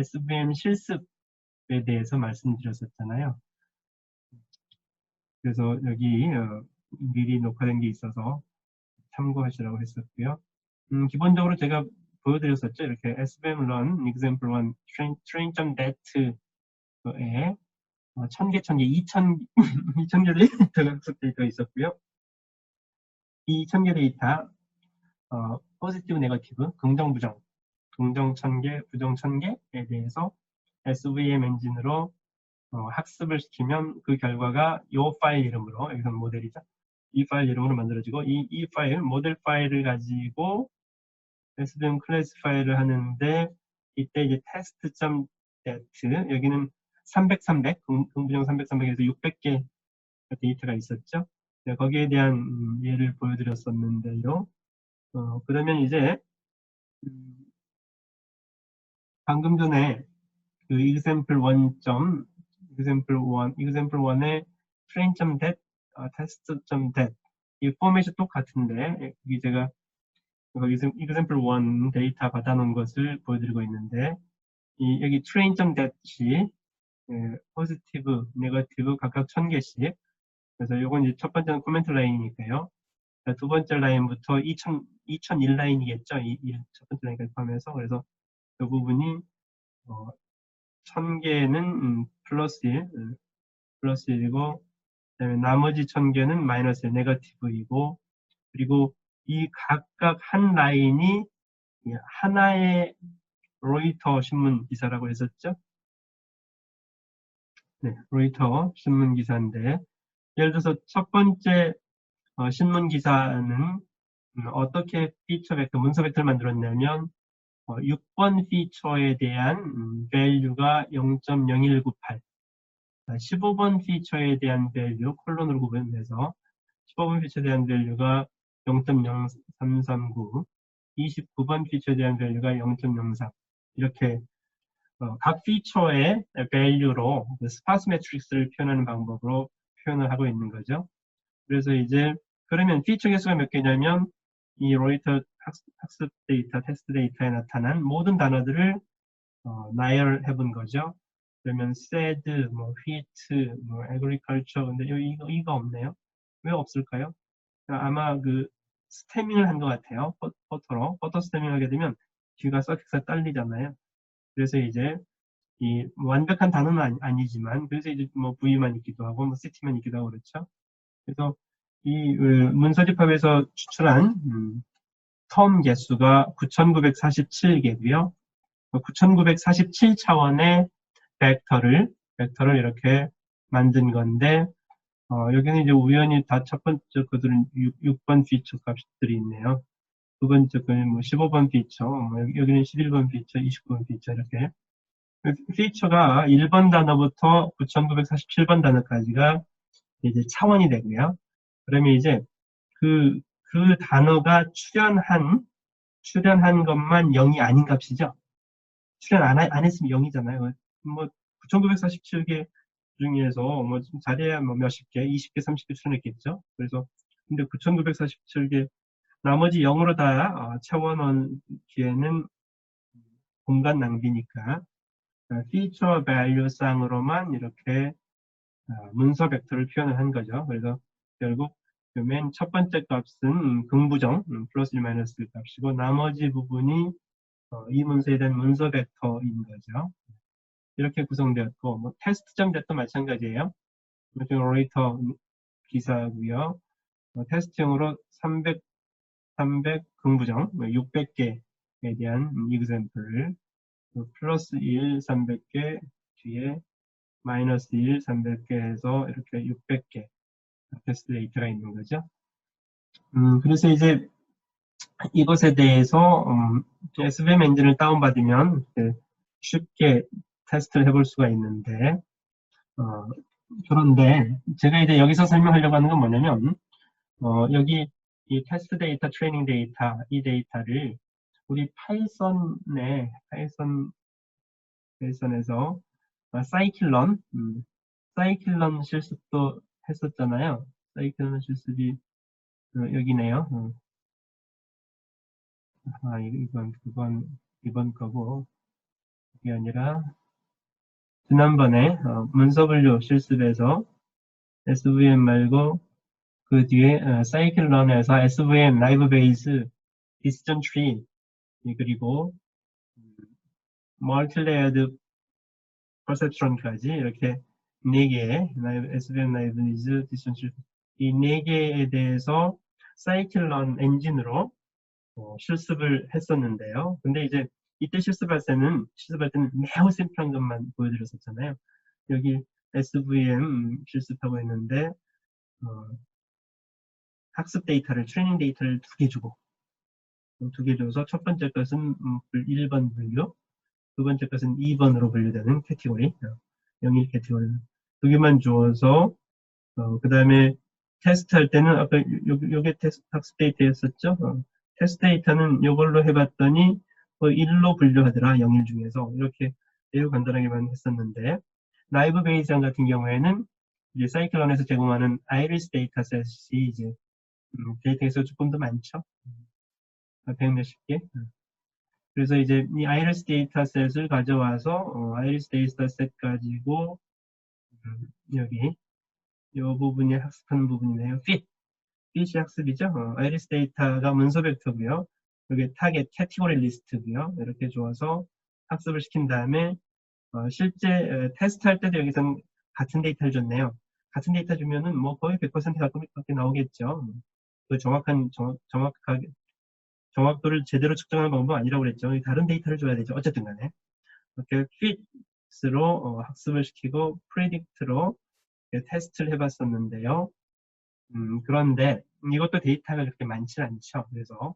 SVM 실습에 대해서 말씀드렸었잖아요. 그래서 여기 어, 미리 녹화된 게 있어서 참고하시라고 했었고요. 음, 기본적으로 제가 보여드렸었죠. 이렇게 SVM run example 1 train, train.net에 어, 1000개, 1000개, 2000, 2000개 데이터가 학습되어 있었고요. 이 1000개 데이터, 어, 포지티브, 네거티브, 긍정, 부정, 긍정 1000개, 부정 1000개에 대해서 SVM 엔진으로 어, 학습을 시키면 그 결과가 이 파일 이름으로, 여기서 모델이죠. 이 파일 이름으로 만들어지고, 이, 이 파일, 모델 파일을 가지고 SVM 클래스 파일을 하는데, 이때 이제 test.dat, 여기는 300, 300, 긍부정 300, 300에서 600개 데이터가 있었죠. 네, 거기에 대한 음, 예를 보여드렸었는데요. 어, 그러면 이제 음, 방금 전에 그 example 1. example 1, example 1의 train.dat, 어, test.dat 이 포맷이 똑같은데 여기 제가 거기서 example 1 데이터 받아놓은 것을 보여드리고 있는데 이 여기 train.dat이 예, 포지티브, 네거티브 각각 1000개씩. 그래서 이건 이제 첫 번째는 코멘트 라인이니까요. 두 번째 라인부터 2000, 2001 라인이겠죠. 이, 이 첫 번째 라인까지 포함해서. 그래서 이 부분이 어, 1000개는 음, 플러스 1, 음, 플러스 1이고 그다음에 나머지 1000개는 마이너스 1, 네거티브이고 그리고 이 각각 한 라인이 하나의 로이터 신문 기사라고 했었죠. 네, 로이터 신문 기사인데 예를 들어서 첫 번째 어, 신문 기사는 음, 어떻게 피처 벡터, 문서 벡터를 만들었냐면 어, 6번 피처에 대한 음, value가 0.0198 15번 피처에 대한 value 콜론으로 구분돼서 15번 피처에 대한 value가 0.0339 29번 피처에 대한 value가 0.04 이렇게 어, 각 피처의 value로 스파스 매트릭스를 표현하는 방법으로 표현을 하고 있는 거죠. 그래서 이제 그러면 피처 개수가 몇 개냐면 이 로이터 학습, 데이터, 테스트 데이터에 나타난 모든 단어들을 어, 나열해 본 거죠. 그러면 said, 뭐 wheat, 뭐 agriculture 근데 이거 이거 없네요. 왜 없을까요? 아마 그 스태밍을 한 것 같아요. 포터로 포터 스태밍 하게 되면 뒤가 서픽스가 딸리잖아요. 그래서 이제 이 완벽한 단어는 아니, 지만 그래서 이제 뭐 V만 있기도 하고 뭐 City만 있기도 하고 그렇죠. 그래서 이 그, 문서집합에서 추출한 음, 텀 개수가 9,947개고요. 9,947 차원의 벡터를 벡터를 이렇게 만든 건데 어, 여기는 이제 우연히 다 첫 번째 것들은 6, 번 피처 값들이 있네요. 두 번째 거는 뭐 15번 피처, 뭐 여기는 11번 피처, 29번 피처 이렇게 피처가 1번 단어부터 9947번 단어까지가 이제 차원이 되고요. 그러면 이제 그, 그 단어가 출연한, 출연한 것만 0이 아닌 값이죠. 출연 안, 안 했으면 0이잖아요. 뭐, 9947개 중에서 뭐, 잘해야 뭐 몇십 개, 20개, 30개 출연했겠죠. 그래서, 근데 9947개 나머지 0으로 다 어, 채워넣기에는 공간 낭비니까 피처 밸류상으로만 이렇게 어, 문서 벡터를 표현을 한 거죠. 그래서 결국 맨 첫 번째 값은 긍부정 음, 플러스 1 마이너스 값이고 나머지 부분이 어, 이 문서에 대한 문서 벡터인 거죠. 이렇게 구성되었고 뭐 테스트점 덱도 마찬가지예요. 이렇게 오레이터 기사고요. 어, 테스트용으로 300 300 긍부정 600개에 뭐 대한 example를 플러스 1 300개 뒤에 마이너스 1 300개 해서 이렇게 600개 데이터가 있는 거죠. 음, 그래서 이제 이것에 대해서 음, SVM 엔진을 다운받으면 쉽게 테스트를 해볼 수가 있는데 어, 그런데 제가 이제 여기서 설명하려고 하는 건 뭐냐면 어, 여기 이 테스트 데이터, 트레이닝 데이터, 이 데이터를 우리 파이썬에, 파이썬, 파이썬에서 사이클런, 음, 사이클런 실습도 했었잖아요. 실습이 어, 여기네요. 어. 아, 이건, 그건, 이번 거고. 이게 아니라 지난번에 어, 문서 분류 실습에서 SVM 말고 그 뒤에 어, 사이클 런에서 SVM 라이브 베이스 디스전 트리 그리고 멀티 레이어드 퍼셉트론까지 이렇게 네 개의 SVM 라이브 베이스 디스전 트리 이네 개에 대해서 사이클 런 엔진으로 어, 실습을 했었는데요. 근데 이제 이때 실습할 때는 실습할 때는 매우 심플한 것만 보여드렸었잖아요. 여기 SVM 실습하고 있는데 어, 학습 데이터를 트레이닝 데이터를 두 개 주고 두 개 줘서 첫 번째 것은 음, 1번 분류 두 번째 것은 2번으로 분류되는 캐티고리 영일 캐티고리 두 개만 주어서 어, 그 다음에 테스트 할 때는 아까 요, 요게 테스트 학습 데이터였었죠? 어, 테스트 데이터는 이걸로 해봤더니 뭐 1로 분류하더라 0일 중에서. 이렇게 매우 간단하게만 했었는데 라이브 베이스형 같은 경우에는 이제 사이클론에서 제공하는 아이리스 데이터셋이 이제 음, 데이터에서 조금 더 많죠. 100 몇십 개. 그래서 이제 이 아이리스 데이터셋을 가져와서 어, 아이리스 데이터셋 가지고 음, 여기 이 부분이 학습하는 부분이네요. fit. fit이 학습이죠. 어, 아이리스 데이터가 문서 벡터고요. 여기 타겟 캐티고리 리스트고요. 이렇게 줘서 학습을 시킨 다음에 어, 실제 에, 테스트 할 때도 여기서는 같은 데이터를 줬네요. 같은 데이터 주면은 뭐 거의 100% 가깝게 나오겠죠. 그 정확한 정, 정확하게 정확도를 제대로 측정하는 방법은 아니라고 그랬죠. 다른 데이터를 줘야 되죠. 어쨌든 간에 이렇게 fit로 어, 학습을 시키고 predict로 테스트를 해봤었는데요. 음, 그런데 이것도 데이터가 그렇게 많지 않죠. 그래서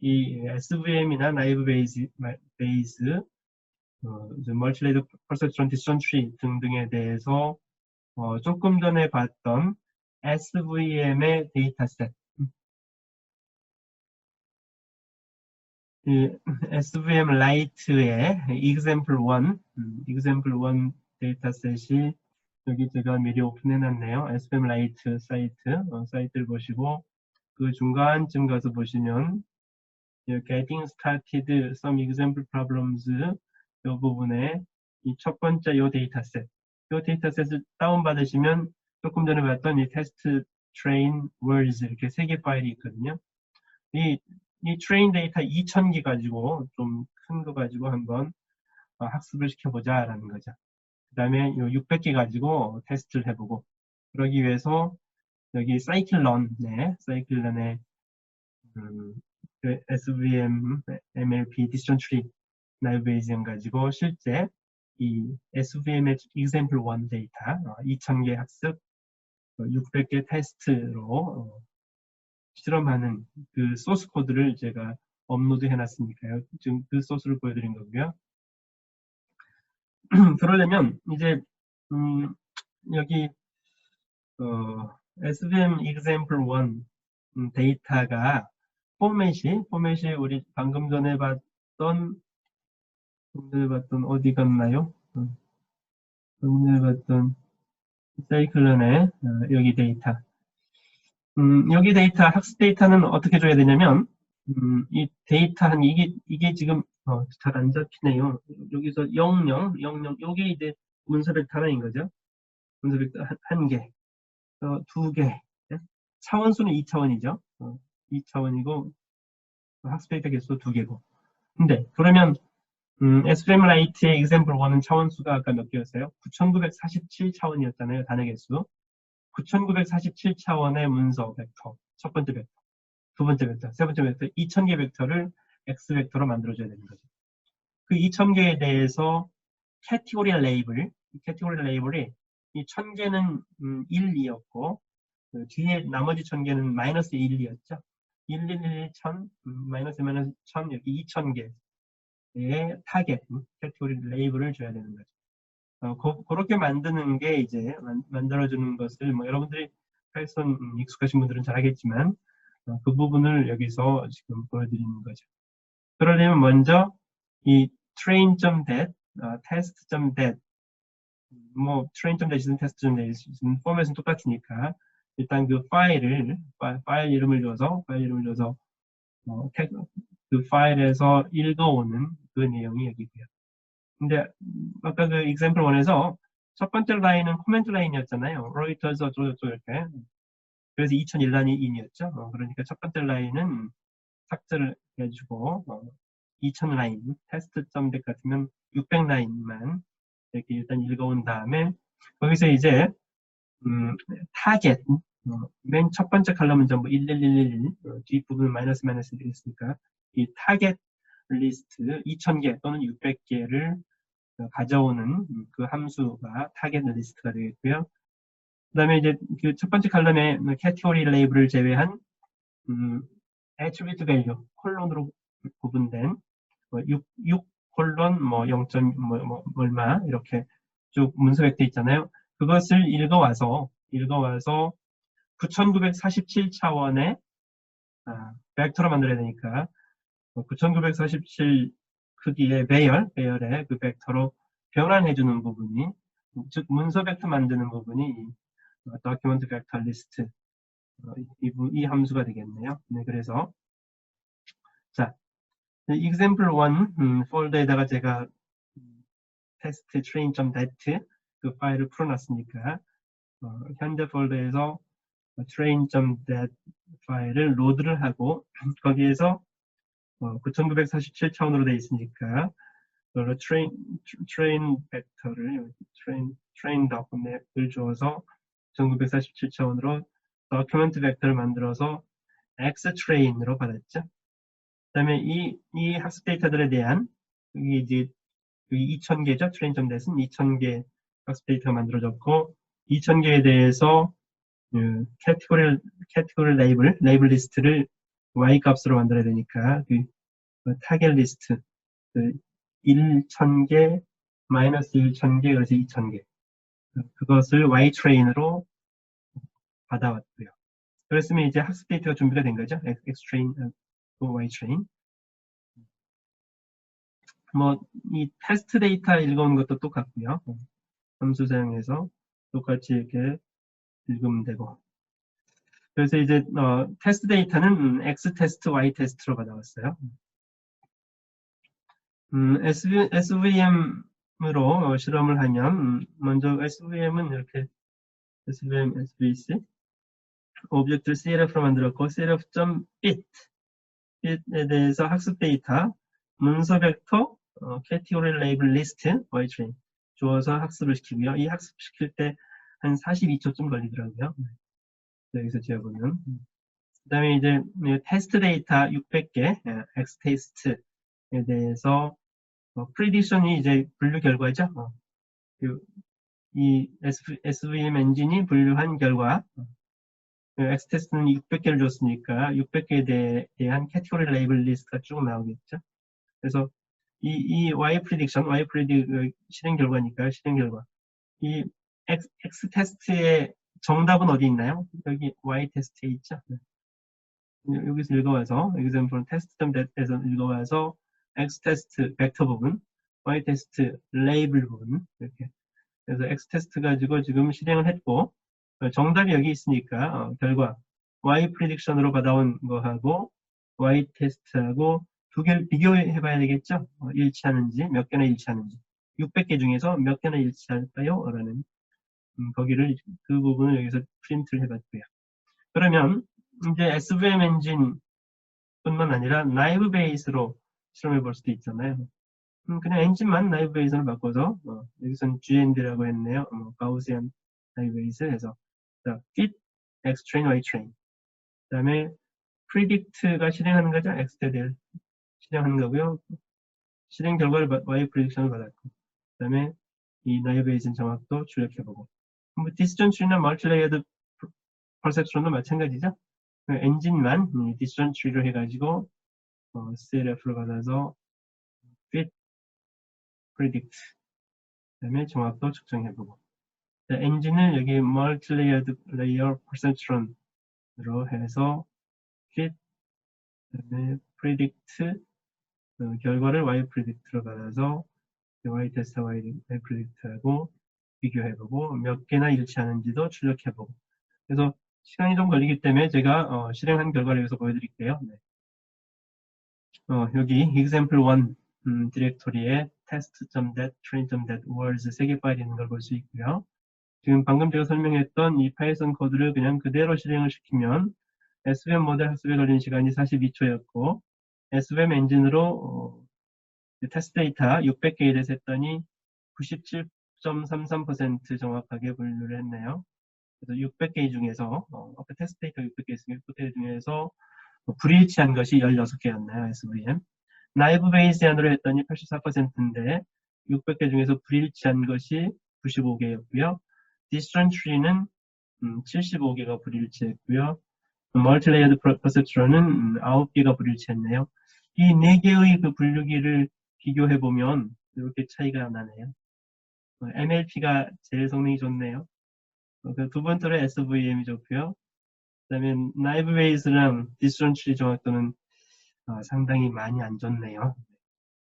이 SVM이나 라이브 베이스 어, 멀티레이드 퍼셉션 트리 등등에 대해서 어, 조금 전에 봤던 SVM의 데이터셋 이 SVM 라이트의 example 1 음, example 1 데이터셋이 여기 제가 미리 오픈해 놨네요. SVM 라이트 사이트 어, 사이트를 보시고 그 중간쯤 가서 보시면 getting started some example problems 이 부분에 이 첫 번째 이 데이터셋 이 데이터셋을 다운받으시면 조금 전에 봤던 이 테스트 train words 이렇게 세 개 파일이 있거든요. 이, 이 train 데이터 2000개 가지고 좀 큰 거 가지고 한번 어, 학습을 시켜보자 라는 거죠. 그 다음에 이 600개 가지고 테스트를 해보고 그러기 위해서 여기 사이클런, 네, 사이클런의 음, 그 SVM, MLP, 디스전 트리 나이베이지언 가지고 실제 이 SVM의 example 1 데이터 2000개 어, 학습 600개 어, 테스트로 어, 실험하는 그 소스 코드를 제가 업로드 해놨으니까요. 지금 그 소스를 보여드린 거고요. 그러려면 이제 음, 여기 어, SVM example 1 음, 데이터가 포맷이 포맷이 우리 방금 전에 봤던 방금 전에 봤던 어디 갔나요? 어, 방금 전에 봤던 사이클론의 어, 여기 데이터 음, 여기 데이터 학습 데이터는 어떻게 줘야 되냐면 음, 이 데이터 한 이게 이게 지금 어, 잘 안 잡히네요. 여기서 00, 00, 요게 이제 문서 벡터 하나인 거죠. 문서 벡터 한, 한 개, 어, 두 개. 네? 차원수는 2차원이죠. 어, 2차원이고 학습 데이터 개수 두 개고. 근데 그러면 음, SVM 라이트의 example 1은 차원수가 아까 몇 개였어요? 9947 차원이었잖아요. 단어 개수. 9947차원의 문서 벡터. 첫 번째 벡터. 두 번째 벡터. 세 번째 벡터. 2000개 벡터를 X 벡터로 만들어줘야 되는 거죠. 그 2000개에 대해서 캐티고리 레이블, 캐티고리 레이블이 이 1000개는 음, 1, 2였고 그 뒤에 나머지 1000개는 마이너스 1, 2였죠. 1, 1, 1, 1000, 마이너스 마이너스 1000, 여기 2000개의 타겟, 음, 캐티고리 레이블을 줘야 되는 거죠. 어, 고, 그렇게 만드는 게 이제 만, 들어주는 것을 뭐 여러분들이 파이썬 음, 익숙하신 분들은 잘 알겠지만 어, 그 부분을 여기서 지금 보여드리는 거죠. 그러려면 먼저 이 train.dat, 어, test.dat, 뭐 train.dat이든 test.dat이든 포맷은 똑같으니까 일단 그 파일을 파일 이름을 줘서 파일 이름을 줘서 어, 그 파일에서 읽어오는 그 내용이 여기고요. 근데 아까 그 example 1에서 첫 번째 라인은 코멘트 라인이었잖아요. 로이터즈 어쩌고저쩌고 이렇게. 그래서 2001라인이 인이었죠. 어, 그러니까 첫 번째 라인은 삭제를 해주고 어, 2000 라인, 테스트.덱 같으면 600 라인만 이렇게 일단 읽어온 다음에 거기서 이제 음, 타겟 어, 맨 첫 번째 칼럼은 전부 11111 어, 뒷부분 마이너스 마이너스 되겠으니까 이 타겟 리스트 2000개 또는 600개를 가져오는 그 함수가 타겟 리스트가 되겠고요. 그 다음에 이제 그 첫 번째 칼럼에 캐티고리 레이블을 제외한 음, attribute value 콜론으로 구분된 뭐 6, 6 콜론 뭐 0. 뭐, 뭐 얼마 이렇게 쭉 문서 벡터 있잖아요. 그것을 읽어와서 읽어와서 9947 차원의 아, 벡터로 만들어야 되니까 9947 크기의 배열, 배열의 그 벡터로 변환해주는 부분이 즉 문서 벡터 만드는 부분이 document vector list 어, 이, 이, 함수가 되겠네요. 네, 그래서 자 example 1 음, 폴더에다가 제가 test train.dat 그 파일을 풀어놨으니까 어, 현재 폴더에서 train.dat 파일을 로드를 하고 거기에서 어, 9947 차원으로 되어 있으니까 그걸 train train 벡터를 train train 덕분을 주어서 1947 차원으로 document 벡터를 만들어서 x train으로 받았죠. 그 다음에 이, 이 학습 데이터들에 대한 이게 이제 2000개죠. train.net은 2000개 학습 데이터가 만들어졌고 2000개에 대해서 그 캐티고리 캐티고리 레이블 레이블 리스트를 y 값으로 만들어야 되니까 그, 그 타겟 리스트 그 1000개 마이너스 1000개 그래서 2000개 그것을 y 트레인으로 받아왔고요. 그랬으면 이제 학습 데이터가 준비가 된 거죠. x 트레인 또 y 트레인 뭐 이 테스트 데이터 읽어오는 것도 똑같고요. 함수 사용해서 똑같이 이렇게 읽으면 되고 그래서 이제 어, 테스트 데이터는 X 테스트, Y 테스트로 받아왔어요. 음, SV, SVM으로 어, 실험을 하면 음, 먼저 SVM은 이렇게 SVM, SVC 오브젝트를 CLF로 만들었고 CLF.bit bit에 대해서 학습 데이터 문서 벡터 어, 캐티고리 레이블 리스트 y-train 주어서 학습을 시키고요. 이 학습시킬 때 한 42초쯤 걸리더라고요. 여기서 지어보면. 그 다음에 이제 테스트 데이터 600개, X 테스트에 대해서 어, 프리디션이 이제 분류 결과죠. 어, 그, 이 SVM 엔진이 분류한 결과 그 X 테스트는 600개를 줬으니까 600개에 대한 캐티고리 레이블 리스트가 쭉 나오겠죠. 그래서 이, 이 Y 프리딕션, Y 프리딕 그 실행 결과니까 실행 결과. 이 X, X 테스트의 정답은 어디 있나요? 여기 Y 테스트에 있죠. 네. 여기서 읽어와서 example test.that에서 읽어와서 X 테스트 벡터 부분, Y 테스트 레이블 부분 이렇게. 그래서 X 테스트 가지고 지금 실행을 했고 정답이 여기 있으니까 어, 결과 Y 프리딕션으로 받아온 거하고 Y 테스트하고 두 개를 비교해 봐야 되겠죠? 어, 일치하는지 몇 개나 일치하는지 600개 중에서 몇 개나 일치할까요? 라는 음, 거기를 그 부분을 여기서 프린트를 해봤고요. 그러면 이제 SVM 엔진 뿐만 아니라 나이브 베이스로 실험해 볼 수도 있잖아요. 음, 그냥 엔진만 나이브 베이스로 바꿔서 어, 여기서는 GND라고 했네요. 어, 가우시안 나이브 베이스 해서 자, fit, x train, y train 그 다음에 predict가 실행하는 거죠. x에 대해 실행하는 거고요. 실행 결과를 y prediction을 받았고 그 다음에 이 나이브 베이스 정확도 출력해보고 뭐 디스전 트리나 멀티레이어드 퍼셉션도 마찬가지죠. 그 엔진만 디스전 트리를 해가지고 어, CLF로 받아서 fit, predict 그 다음에 정확도 측정해보고 엔진을 여기 multi-layered layer perceptron으로 해서 fit 그 다음에 predict 그 결과를 y predict로 받아서 y 테스트 y predict하고 비교해보고 몇 개나 일치하는지도 출력해보고 그래서 시간이 좀 걸리기 때문에 제가 어, 실행한 결과를 여기서 보여드릴게요. 네. 어, 여기 example 1 음, 디렉토리에 test.dat, train.dat, words 세개 파일이 있는 걸 볼 수 있고요. 지금 방금 제가 설명했던 이 파이썬 코드를 그냥 그대로 실행을 시키면 SVM 모델 학습에 걸린 시간이 42초였고 SVM 엔진으로 어, 테스트 데이터 600개를 했더니 97.33% 정확하게 분류를 했네요. 그래서 600개 중에서 어, 아까 테스트 데이터 600개 있으면 600개 중에서 뭐 불일치한 것이 16개였나요, SVM. 나이브 베이스 안으로 했더니 84%인데 600개 중에서 불일치한 것이 95개였고요. 디스트런 트리는 75개가 불일치했고요. 멀티레이어드 퍼셉트런은 9개가 불일치했네요. 이 4개의 그 분류기를 비교해 보면 이렇게 차이가 나네요. MLP가 제일 성능이 좋네요. 그두 번째로 SVM이 좋고요. 그다음에 나이브 베이스랑 디스트런 트리 정확도는 어, 상당히 많이 안 좋네요.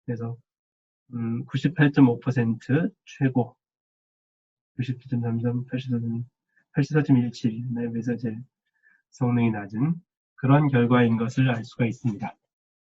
그래서 음, 98.5% 최고 97.33, 84.17 84.17 나이브에서 제일 성능이 낮은 그런 결과인 것을 알 수가 있습니다.